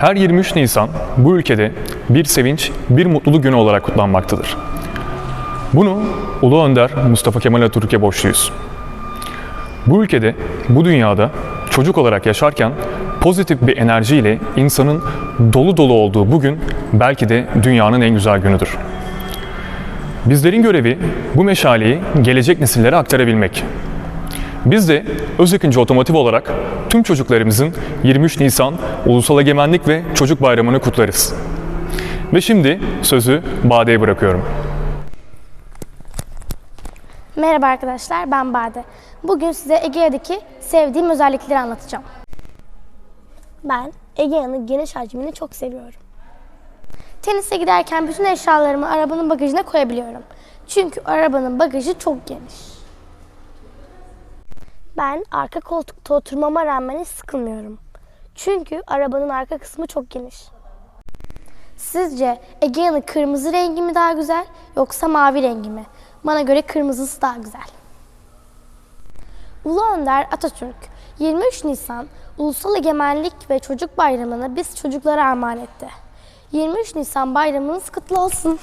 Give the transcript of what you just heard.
Her 23 Nisan bu ülkede bir sevinç, bir mutluluk günü olarak kutlanmaktadır. Bunu Ulu Önder Mustafa Kemal Atatürk'e borçluyuz. Bu ülkede, bu dünyada çocuk olarak yaşarken pozitif bir enerjiyle insanın dolu dolu olduğu bugün belki de dünyanın en güzel günüdür. Bizlerin görevi bu meşaleyi gelecek nesillere aktarabilmek. Biz de Özakıncı Otomotiv olarak tüm çocuklarımızın 23 Nisan Ulusal Egemenlik ve Çocuk Bayramı'nı kutlarız. Ve şimdi sözü Bade'ye bırakıyorum. Merhaba arkadaşlar, ben Bade. Bugün size Egea'daki sevdiğim özellikleri anlatacağım. Ben Egea'nın geniş hacmini çok seviyorum. Tenise giderken bütün eşyalarımı arabanın bagajına koyabiliyorum. Çünkü arabanın bagajı çok geniş. Ben arka koltukta oturmama rağmen hiç sıkılmıyorum. Çünkü arabanın arka kısmı çok geniş. Sizce Egea'nın kırmızı rengi mi daha güzel yoksa mavi rengi mi? Bana göre kırmızısı daha güzel. Ulu Önder Atatürk 23 Nisan Ulusal Egemenlik ve Çocuk Bayramı'nı biz çocuklara armağan etti. 23 Nisan bayramınız kutlu olsun.